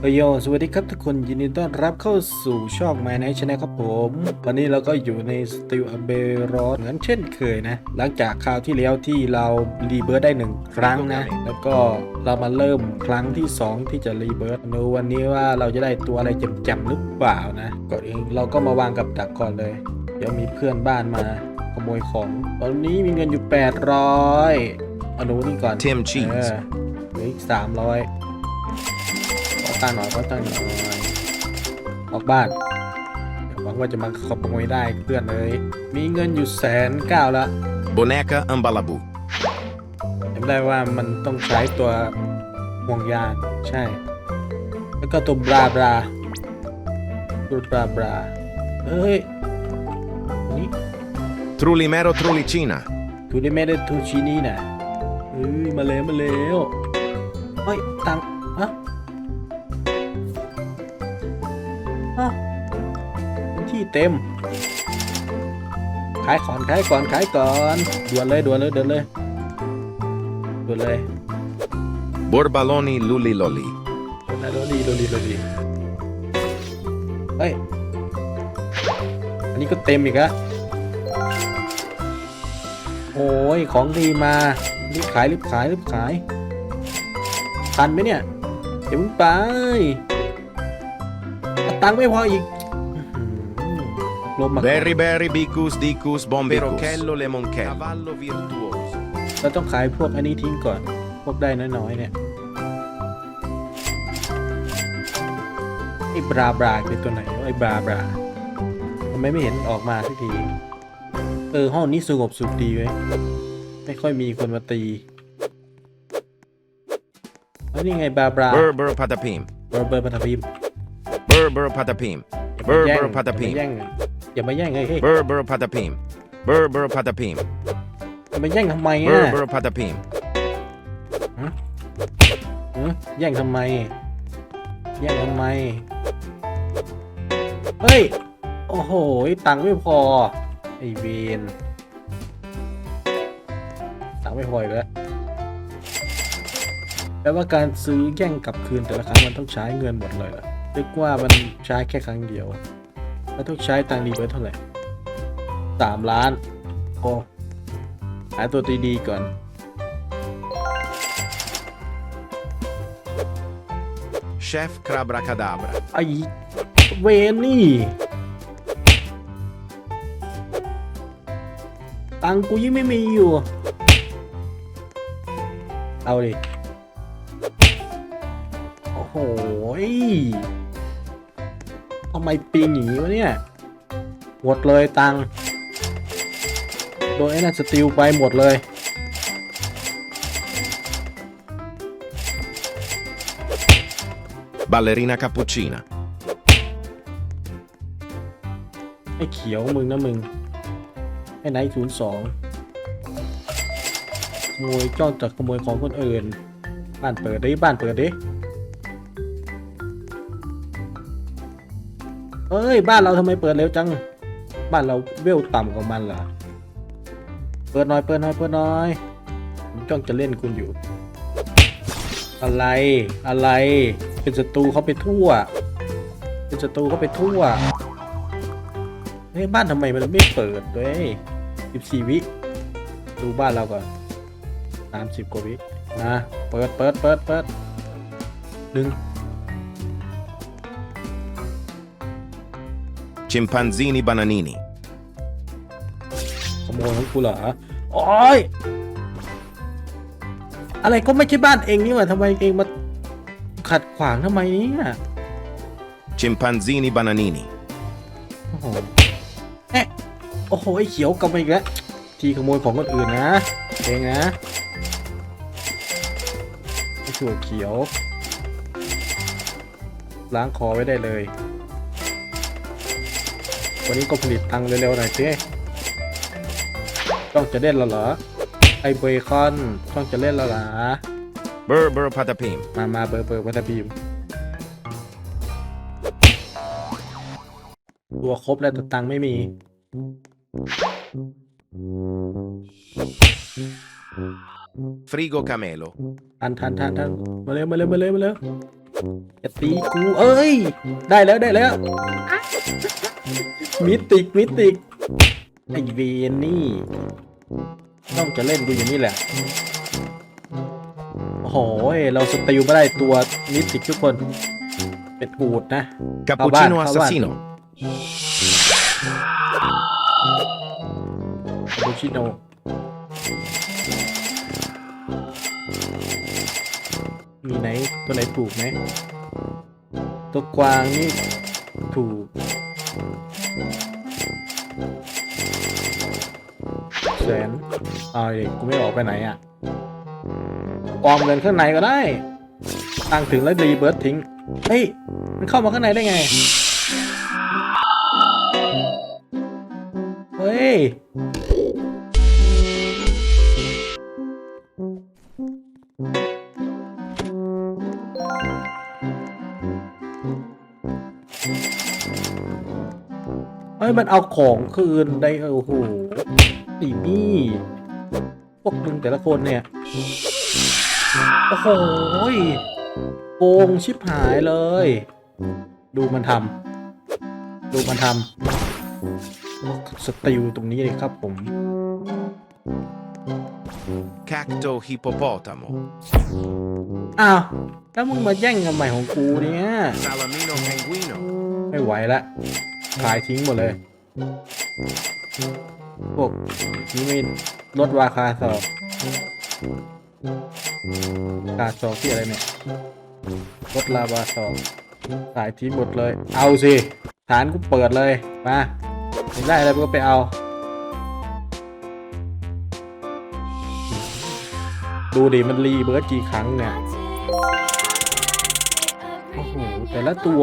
โอโยสวัสดีครับทุกคนยินดีต้อนรับเข้าสู่ช่อง My Night Channel ครับผมวันนี้เราก็อยู่ในสติลอเบรอนเหมือนเช่นเคยนะ หลังจากคราวที่แล้วที่เรารีเบิร์ดได้หนึ่งครั้งนะ แล้วก็เรามาเริ่มครั้งที่ 2 ที่จะรีเบิร์ดดูวันนี้ว่าเราจะได้ตัวอะไรแจ่มๆหรือเปล่านะก่อนอื่นเราก็มาวางกับดักก่อนเลย เดี๋ยวมีเพื่อนบ้านมาขโมยของตอนนี้มีเงินอยู่ 800เอาดูนี่ก่อน Tim เอ Cheese อเหลืออีก สามร้อยขอตั้งหน่อยขอตั้งหน่อยออกบ้านเดี๋ยวหวังว่าจะมาขโมยได้เพื่อนเลย มีเงินอยู่แสนเก้าละ Boneca Ambalabu. จำได้ว่ามันต้องใช้ตัวห่วงยางใช่ แล้วก็ตัวบราบราตัวบราบราเฮ้ยนี่ Trullimero Trullicina. ทูดิเมเดทูชินี่นะเฮ้ยมาแล้วมาแล้วเฮ้ยตัง เต็มขายก่อนขายก่อนขายก่อนด่วนเลยด่วนเลยเดินเลยด่วนเลย Borbaloni Luliloli. นะด่วนดีด่วนดีด่วนดีเฮ้ย อันนี้ก็เต็มอีกแล้วโอ้ย ของดีมา รีบขายรีบขายรีบขาย ทันไหมเนี่ย เดี๋ยวมึงไปเอาตังค์ไม่พออีกอื้อ หือลมมา Berry Berry Bicus Dicus Bombirochello Lemonchello. Cavallo virtuoso. เราต้องขายพวกอันนี้ทิ้งก่อน พวกได้น้อยๆเนี่ยไอ้บราบราคือตัวไหนวะไอ้บราบราทำไมไม่เห็นออกมาสักที เออ ห้องนี้สงบสุขดีเว้ยไม่ค่อยมีคนมาตีแล้วนี่ไงบราบรา Bur Bur Patapim. เบอร์เบอร์ปฐพีม Bur Bur Patapim. อย่า Bur มา Bur แย่งอย่ามา Patapim. แย่ง อย่ามาแย่งเฮ้ยเฮ้ย Bur Bur Patapim. Bur Bur Patapim. อย่ามาแย่งทำไม Bur อะ Bur Patapim. ฮะแย่งทำไม แย่งทำไม เฮ้ย โอ้โห ตังค์ไม่พอ ไอเวนตังค์ไม่พออีกแล้วแปลว่าการซื้อแย่งกลับคืนแต่ละครั้งมันต้องใช้เงินหมดเลยเหรอนึกว่ามันใช้แค่ครั้งเดียว แล้วต้องใช้ตังค์รีเวิร์สเท่าไหร่สามล้านโอ้หาตัวดีๆก่อน Chef Crabracadabra. ไอ้เวนนี่ ตังค์กูยังไม่มีอยู่ เอาดิ โอ้โหยทำ ไมปีงอย่างนี้วะเนี่ย หมดเลยตังค์โดนไอ้นั่นสติลไปหมดเลย Ballerina Cappuccina. ไอ้เขียวมึงนะมึง ไอ้ไนท์ศูนย์สองขโมยจ้องจากขโมยของคนอื่น บ้านเปิดดิ บ้านเปิดดิ เอ้ย บ้านเราทำไมเปิดเร็วจัง บ้านเราเวลต่ำกว่ามันเหรอ เปิดหน่อย เปิดหน่อย เปิดหน่อยผมจ้องจะเล่นคุณอยู่ อะไร อะไร เป็นศัตรูเขาไปทั่ว เป็นศัตรูเขาไปทั่ว เฮ้ย บ้านทำไมมันไม่เปิดด้วยสิบสี่วิ ดูบ้านเราก่อนสามสิบกว่าวิ นะ เปิด เปิด เปิด เปิดหนึ่ง Chimpanzini Bananini. ขโมยของกูเหรอโอ้ยอะไรก็ไม่ใช่บ้านเองนี่หว่าทำไมเองมาขัดขวางทำไมเนี่ย Chimpanzini Bananini. โอ้โหเอ๊ะโอ้โหไอ้เขียวกลับมาอีกแล้วทีขโมยของคนอื่นนะเองนะไอ้ถั่วเขียว ล้างคอไว้ได้เลย วันนี้ก็ผลิตตังค์เร็วๆหน่อยสิต้องจะเล่นแล้วเหรอ ไอ้เบคอนต้องจะเล่นแล้วเหรอ Bur Bur Patapim. มามาเบอร์เบอร์วัตบีมตัวครบแล้วแต่ตังค์ไม่มี Frigo Camelo. ทันทันทันทันมาเร็วมาเร็วมาเร็วมาเร็ว จะตีกูเอ้ย ได้แล้วได้แล้ว มิติกมิติกไอเวนนี่ ต้องจะเล่นกูอย่างนี้แหละ โอ้โห เราสติลไม่ได้ตัวมิติกทุกคน เป็นกูดนะ Cappuccino Avanti, assassino. คาปูชิโน มีไหนตัวไหนถูกไหมตัวกวางนี่ถูกแสนเอาเด็กกูไม่ออกไปไหนอะออมเงินข้างในก็ได้ตั้งถึงแล้วรีเบิร์ตทิ้ง เฮ้ย มันเข้ามาข้างในได้ไง เฮ้ย ฮ้ยมันเอาของคืนได้เออโอ้โหไอีนี่พวกมึงแต่ละคนเนี่ย โอ้โหยโกงชิบหายเลย ดูมันทำดูมันทำสติลตรงนี้เลยครับผม Cacto hippopotamo. อ้าว แล้วมึงมาแย่งกันใหม่ของกูเนี่ย Salamino penguino. ไม่ไหวละ ขายทิ้งหมดเลยพวกนี้ไม่ลดราคาสอบราคาสอบที่อะไรเนี่ยลดราคาสอบขายทิ้งหมดเลย เอาสิฐานกูเปิดเลยมาได้อะไรก็ไปเอา ดูดิมันรีเบิร์ดกี่ครั้งเนี่ยโอ้โหแต่ละตัว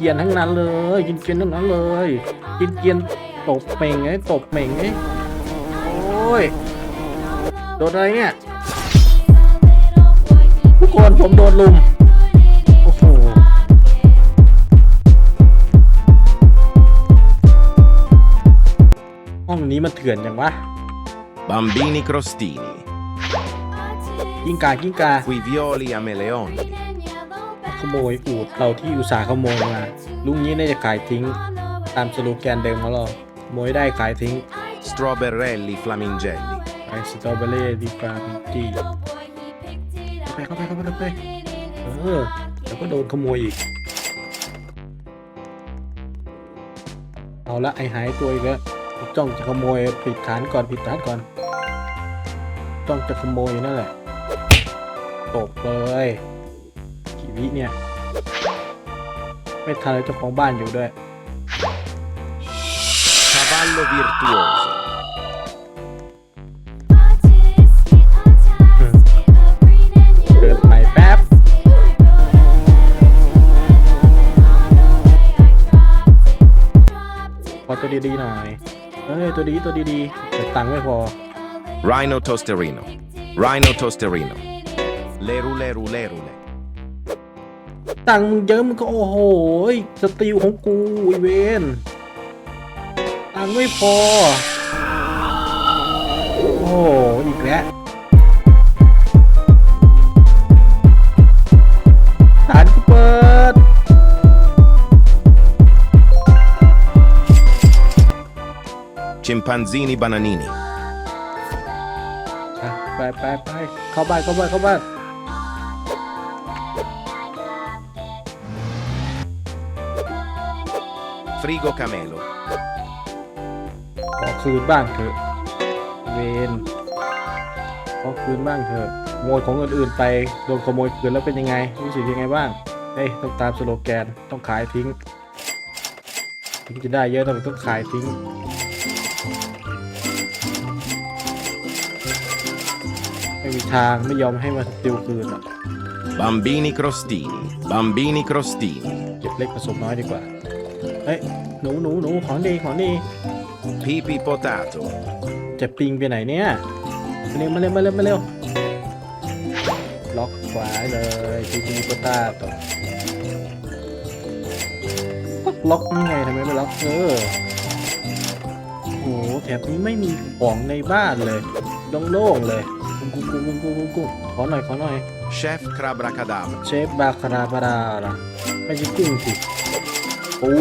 กินเกรียนทั้งนั้นเลยกินเกรียนทั้งนั้นเลยกินเกรียนตบเหม่งไงตบเหม่งไงโอ้ยโดนอะไรเนี่ยทุกคนผมโดนลุมโอ้โหห้องนี้มันเถื่อนอย่างวะ Bambini crostini. กิ้งกากิ้งกา Qui violi a meleoni. ขโมยอูดเราที่อุตส่าห์ขโมยมาลุงนี้น่าจะขายทิ้ง ตามสโลแกนเดิมของเราขโมยได้ขายทิ้ง Stroberelli flamingelli. ไอสตรอเบอรี่ดีปลาพิจีเข้าไปเข้าไปเข้าไปเข้าไปเออแล้วก็โดนขโมยอีก เอาละไอหายตัวอีกแล้วจ้องจะขโมยปิดฐานก่อนปิดฐานก่อนจ้องจะขโมยนั่นแหละตกเลยกี่ วิเนี่ย ไม่ทันเลยเจ้าของบ้านอยู่ด้วย Cavallo virtuoso. เดินไปแป๊บพอตัวดีๆหน่อยเอ้ยตัวดีตัวดีๆแต่ตังค์ไม่พอ Rhino tosterino. Rhino tosterino. Leru leru lerule. ตังค์มึงเยอะมึงก็โอ้โหยสติลของกูไอเวนตังค์ไม่พอ โอ้โหอีกแล้วฐานกูเปิด Chimpanzini bananini. อะไปไปไปเข้าบ้านเข้าบ้านเข้าบ้าน Frigo camelo. ขอคืนบ้างเถอะ เวนขอคืนบ้างเถอะขโมยของอื่นๆไปโดนขโมยคืนแล้วเป็นยังไงรู้สึกยังไงบ้างเฮ้ยต้องตามสโลแกนต้องขายทิ้งถึงจะได้เยอะแต่ต้องขายทิ้งไม่มีทางไม่ยอมให้มาสติลคืนอะ Bambini crostini. Bambini crostini. เก็บเล็กผสมน้อยดีกว่า เฮ้ยหนูหนูหนูของดีของดี Pipi potato. จะปิงไปไหนเนี่ยมาเร็วมาเร็วมาเร็วมาเร็วล็อกขวาเลยพีพีโปต้าต่อก็ล็อกยังไงทำไมไม่ล็อกเออโอ้โหแถบนี้ไม่มีของในบ้านเลยโล่งๆเลยกุ้งกุ้งกุ้งกุ้งกุ้งกุ้งขอหน่อยขอหน่อย Chef Crabra Cadavra. เชฟบาคาราบาราล่ะไม่ใช่กุ้งสิ โอ้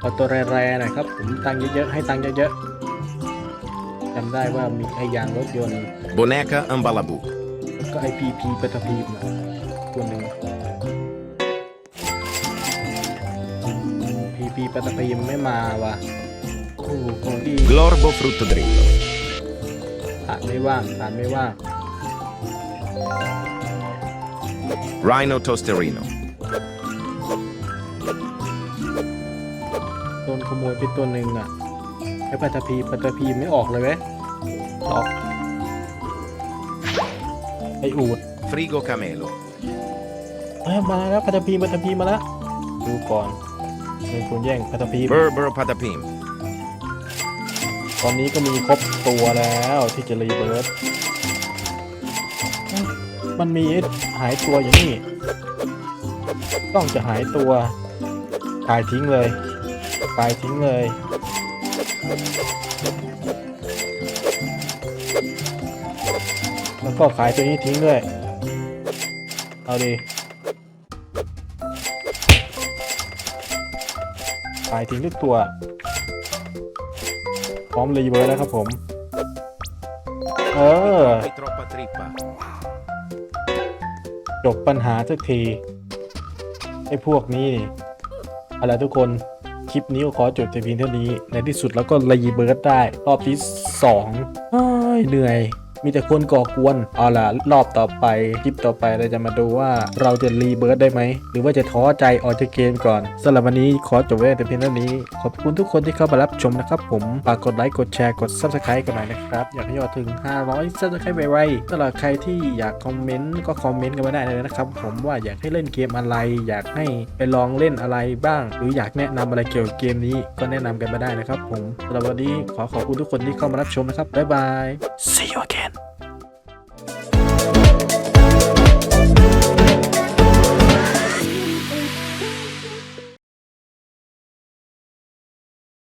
เอาตัวแร่ๆหน่อยครับ ผมตังค์เยอะๆให้ตังค์เยอะๆจำได้ว่ามีไอ้ยางรถยนต์ Boneca Ambalabu. แล้วก็ไอพีพีปตพีมนะตัวหนึ่งพีพีปตพีมไม่มาว่ะโอ้โหของดี Glorbo Frutto Dritto. ผ่านไม่ว่างผ่านไม่ว่าง Rhino Tosterino. ดนขโมยไปตัวหนึ่งอะไอ้ปตพีปตพีไม่ออกเลยเว้ยออกไออูด Frigo Camelo. เอ้ยมาแล้วปตพีปตพีมาแล้วดูก่อนเป็นคนแย่งปตพี Berber Patapim. ตอนนี้ก็มีครบตัวแล้วที่จะรีเบิร์ดเอ้ยมันมีหายตัวอย่างนี้ ต้องจะหายตัวขายทิ้งเลย ขายทิ้งเลย แล้วก็ขายตัวนี้ทิ้งด้วย เอาดิขายทิ้งทุกตัว พร้อมรีเวิร์สแล้วครับผม เออ จบปัญหาสักทีไอ้พวกนี้นี่อะไรทุกคน คลิปนี้ก็ขอจบแต่เพียงเท่านี้ ในที่สุดแล้วก็รีเบิร์ตได้ รอบที่สองเหนื่อย มีแต่คนก่อกวน เอาล่ะ รอบต่อไป คลิปต่อไปเราจะมาดูว่าเราจะรีเบิร์ตได้ไหม หรือว่าจะท้อใจออกจากเกมก่อนสำหรับวันนี้ขอจบไว้แต่เพียงเท่านี้ ขอบคุณทุกคนที่เข้ามารับชมนะครับผมฝากกดไลค์กดแชร์กด subscribe กันหน่อยนะครับ อยากให้ยอดถึง 500 subscribe ไวๆสำหรับใครที่อยากคอมเมนต์ก็คอมเมนต์กันมาได้เลยนะครับผมว่าอยากให้เล่นเกมอะไร อยากให้ไปลองเล่นอะไรบ้าง หรืออยากแนะนำอะไรเกี่ยวกับเกมนี้ก็แนะนำกันมาได้นะครับผมสำหรับวันนี้ขอขอบคุณทุกคนที่เข้ามารับชมนะครับบ๊ายบาย see you again